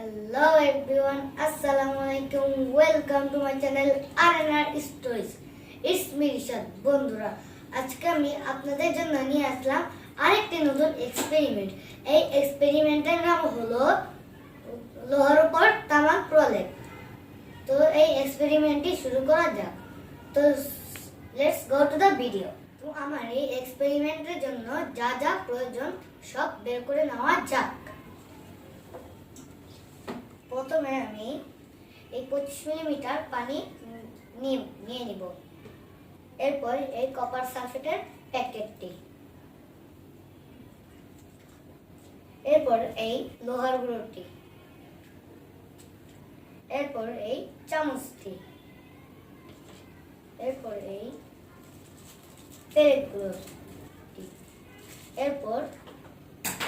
Hello everyone, Assalamu alaikum. Welcome to my channel RNR Stories. It's me Rishad. বন্ধুরা আজকে আমি আপনাদের জন্য নিয়ে আসলাম আরেকটি নতুন এক্সপেরিমেন্ট এই এক্সপেরিমেন্টের নাম হলো লোহার উপর তামাক প্রলেপ তো এই এক্সপেরিমেন্টটি শুরু করা যাক তো let's go to the video তো আমার এই এক্সপেরিমেন্টের জন্য যা যা প্রয়োজন সব বের করে নেওয়া যাক প্রথমে আমি এই পঁচিশ মিলিমিটার পানি নিয়ে নিব। এরপর এই কপার সালফেটের প্যাকেটটি এরপর এই লোহার গুঁড়োটি। এরপর এই চামচটি। এরপর এই পেরেক গুঁড়োটি। এরপর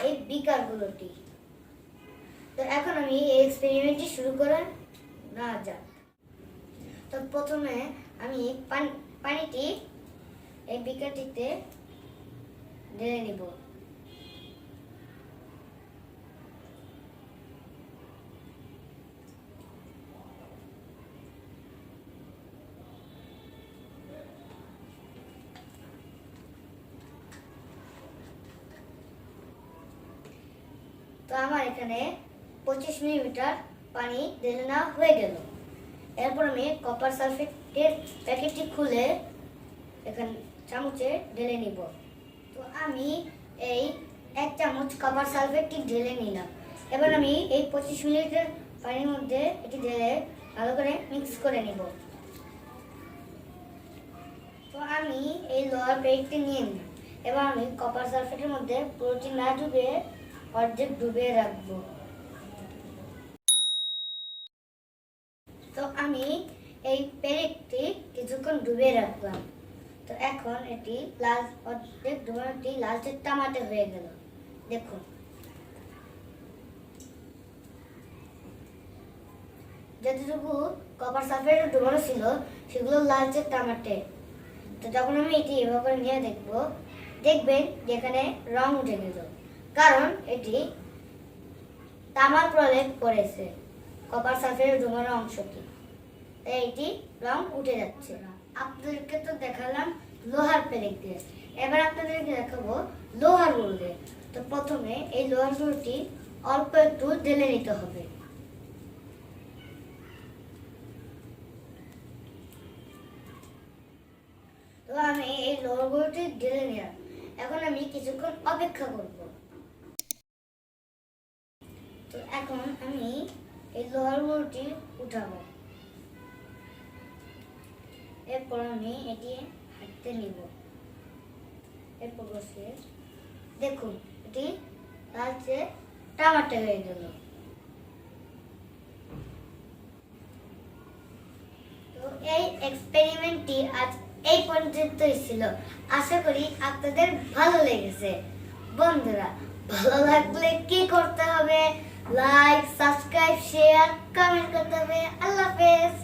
এই বিকারগুলোটি তো এখন আমি এই এক্সপেরিমেন্টটি শুরু করে না যাক তো প্রথমে আমি পান- পানিটি এই বিকারটিতে ঢেলে নিব। তো আমার এখানে পঁচিশ মিলিমিটার পানি ঢেলে নেওয়া হয়ে গেল। এরপর আমি কপার সালফেটের প্যাকেটটি খুলে এখানে চামচে ঢেলে নিব। তো আমি এই এক চামচ কপার সালফেটটি ঢেলে নিলাম। এবার আমি এই পঁচিশ মিনিটের পানির মধ্যে এটি ঢেলে ভালো করে মিক্স করে নিব। তো আমি এই লোহার প্লেটটি নিয়ে নিলাম। এবার আমি কপার সালফেটের মধ্যে পুরোটি না ডুবে অর্ধেক ডুবিয়ে রাখব তো আমি এই পেরেকটি কিছুক্ষণ ডুবিয়ে রাখলাম। তো এখন এটি লাল অর্ধেক ডুবানোটি লালচে টামাটে হয়ে গেল। দেখুন। যতটুকু কপার সালফেট ডুবানো ছিল, সেগুলো লালচে টামাটে। তো যখন আমি এটি এভাবে নিয়ে দেখব, দেখবেন যেখানে রং উঠে গেল। কারণ এটি তামার প্রলেপ করেছে কপার সালফেটের ডুবানো অংশটি তাই এটি রং উঠে যাচ্ছে। আপনাদেরকে তো দেখালাম লোহার পেরেক দিয়ে। এবার আপনাদেরকে দেখাবো লোহার গুঁড়ো দিয়ে। তো প্রথমে এই লোহার গুঁড়োটি অল্প একটু ঢেলে নিতে হবে। তো আমি এই লোহার গুঁড়োটি ঢেলে নিলাম। এখন আমি কিছুক্ষণ অপেক্ষা করব। তো এখন আমি এই লোহার গুঁড়োটি উঠাবো। এরপর আমি এটি হাঁটতে নিব। এরপর বসে দেখুন, এটি লালচে টামাটে হয়ে গেল। এই এক্সপেরিমেন্টটি আজ এই পর্যন্তই ছিল। আশা করি আপনাদের ভালো লেগেছে। বন্ধুরা, ভালো লাগলে কি করতে হবে? লাইক, সাবস্ক্রাইব, শেয়ার কমেন্ট করতে হবে। আল্লাহ হাফেজ।